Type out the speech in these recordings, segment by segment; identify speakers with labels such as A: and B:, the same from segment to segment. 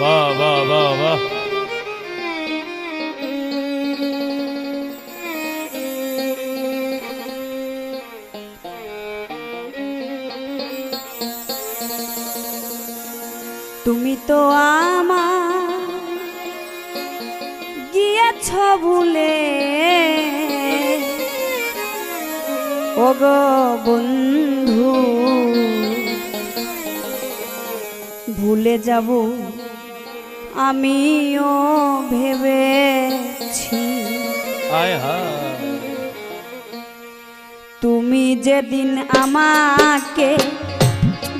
A: Wah, wah, wah, wah.
B: তুমি তো আমার গিয়েছ ভুলে। ওগো বন্ধু ভুলে যাব আমিও ভেবেছি। তুমি যেদিন আমাকে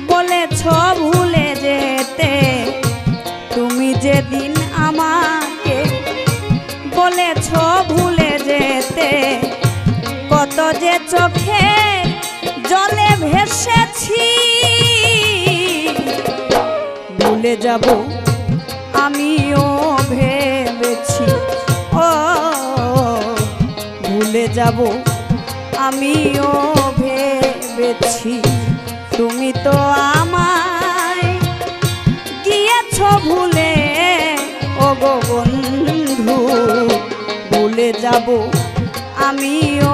B: বলেছ চোখে জলে ভেসেছি। ভুলে যাব, আমিও ভেবেছি। ও, ভুলে যাব, আমিও ভেবেছি। তুমি তো আমায় গিয়েছ ভুলে। ও গো বন্ধু, ভুলে যাব, আমিও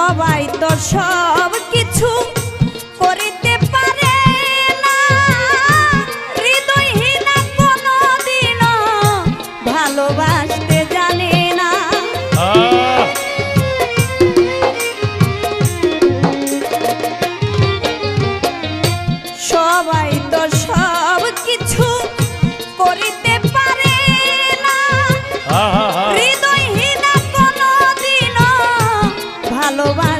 B: সবাই তো সব কিছু করিতে no vale.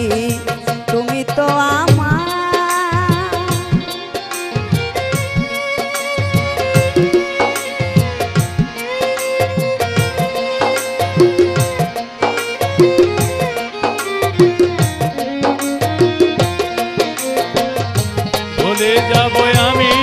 A: যাব আমি।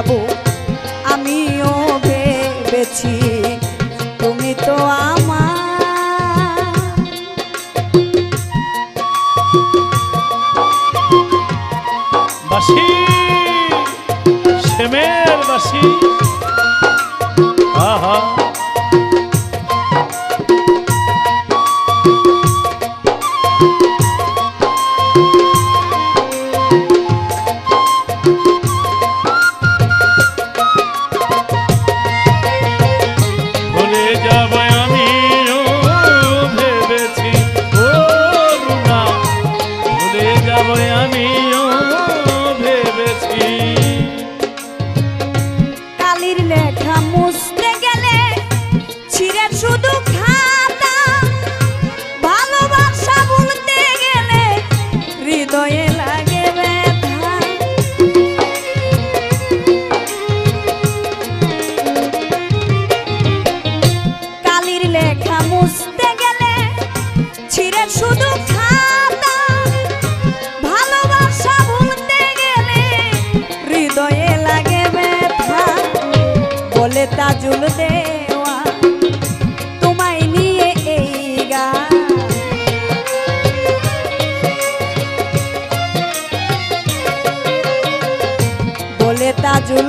A: যাব
B: আমিও ভেবেছি তুমি তো আমার।
A: বাসি শ্যামের বাসি।
B: হৃদয়ে লাগে তাজুল দেওয়া তোমায় নিয়ে এই গান বলে তাজুল